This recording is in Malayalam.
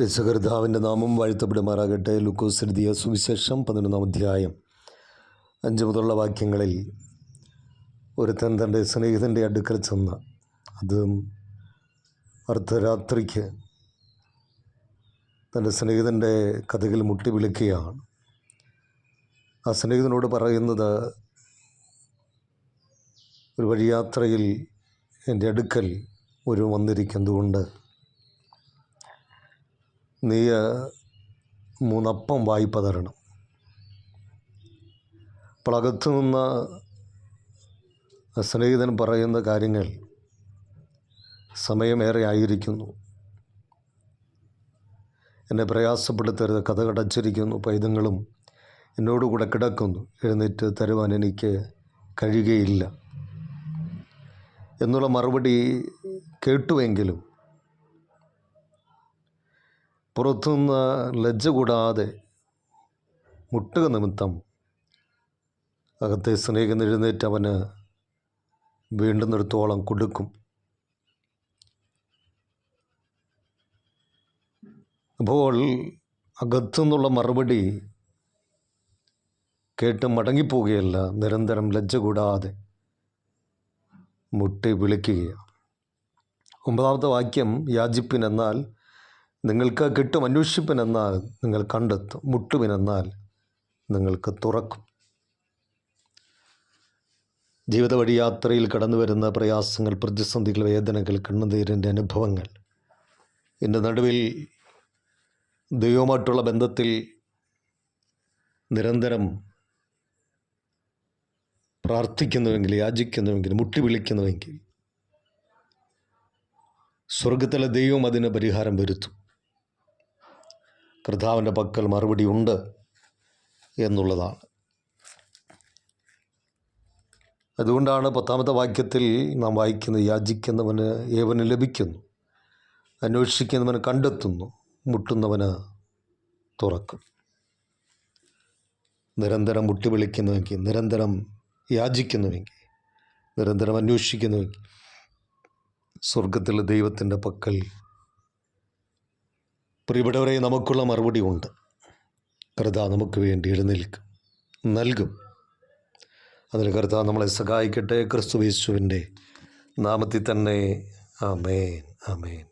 യേശുകർത്താവിന്റെ നാമം വാഴ്ത്തപ്പെടുമാറാകട്ടെ. ലുക്കോസ് എഴുതിയ സുവിശേഷം പതിനൊന്നാം അധ്യായം. അഞ്ച് മുതലുള്ള വാക്യങ്ങളിൽ ഒരുത്തൻ തന്റെ സ്നേഹിതന്റെ അടുക്കൽ ചെന്ന് അതും അർദ്ധരാത്രിക്ക് തന്റെ സ്നേഹിതന്റെ കഥകൾ മുട്ടി വിളിക്കുകയാണ്. ആ സ്നേഹിതനോട് പറയുന്നത് ഒരു വഴിയാത്രയിൽ എന്റെ അടുക്കൽ ഒരു വന്നിരിക്കുന്നതുകൊണ്ട് നീ മൂന്നപ്പം വായ്പ തരണം. അപ്പോൾ അകത്ത് നിന്ന് സ്നേഹിതൻ പറയുന്ന കാര്യങ്ങൾ സമയമേറെ ആയിരിക്കുന്നു. എന്നെ പ്രയാസപ്പെടുത്തരുത് കഥ കടച്ചിരിക്കുന്നു പൈതങ്ങളും എന്നോടുകൂടെ കിടക്കുന്നു. എഴുന്നേറ്റ് തരുവാൻ എനിക്ക് കഴിയുകയില്ല. എന്നുള്ള മറുപടി കേട്ടുവെങ്കിലും പുറത്തുനിന്ന് ലജ്ജ കൂടാതെ മുട്ടുക നിമിത്തം അകത്തെ സ്നേഹം എഴുന്നേറ്റ് അവന് വേണ്ടുന്നിടത്തോളം കൊടുക്കും. അപ്പോൾ അകത്തുനിന്നുള്ള മറുപടി കേട്ട് മടങ്ങിപ്പോവുകയല്ല നിരന്തരം ലജ്ജ കൂടാതെ മുട്ടി വിളിക്കുകയാണ്. ഒമ്പതാമത്തെ വാക്യം യാചിപ്പിനെന്നാൽ നിങ്ങൾക്ക് കിട്ടും. അന്വേഷിപ്പിനെന്നാൽ നിങ്ങൾ കണ്ടെത്തും. മുട്ടുവിനെന്നാൽ നിങ്ങൾക്ക് തുറക്കും. ജീവിത വഴി യാത്രയിൽ കടന്നു വരുന്ന പ്രയാസങ്ങൾ പ്രതിസന്ധികൾ വേദനകൾ കണ്ണുനീരിന്റെ അനുഭവങ്ങൾ. എന്റെ നടുവിൽ ദൈവമായിട്ടുള്ള ബന്ധത്തിൽ നിരന്തരം പ്രാർത്ഥിക്കുന്നുവെങ്കിൽ യാചിക്കുന്നുവെങ്കിൽ മുട്ടി വിളിക്കുന്നുവെങ്കിൽ സ്വർഗത്തിലെ ദൈവം അതിന് പരിഹാരം വരുത്തും. കർത്താവിന്റെ പക്കൽ മറുപടി ഉണ്ട് എന്നുള്ളതാണ്. അതുകൊണ്ടാണ് പത്താമത്തെ വാക്യത്തിൽ നാം വായിക്കുന്നത് യാചിക്കുന്നവന് ഏവന് ലഭിക്കുന്നു അന്വേഷിക്കുന്നവന് കണ്ടെത്തുന്നു മുട്ടുന്നവന് തുറക്കും. നിരന്തരം മുട്ടി വിളിക്കുന്നുവെങ്കിൽ നിരന്തരം യാചിക്കുന്നുവെങ്കിൽ നിരന്തരം അന്വേഷിക്കുന്നുവെങ്കിൽ സ്വർഗത്തിലെ ദൈവത്തിന്റെ പക്കൽ പ്രിയപ്പെട്ടവരെ നമുക്കുള്ള മറുപടി ഉണ്ട്. കർത്താ നമുക്ക് വേണ്ടി എഴുന്നേൽക്കും നൽകും. അതിന് കർത്താവ് നമ്മളെ സഹായിക്കട്ടെ. ക്രിസ്തു യേശുവിന്റെ നാമത്തിൽ തന്നെ ആമേൻ ആമേൻ.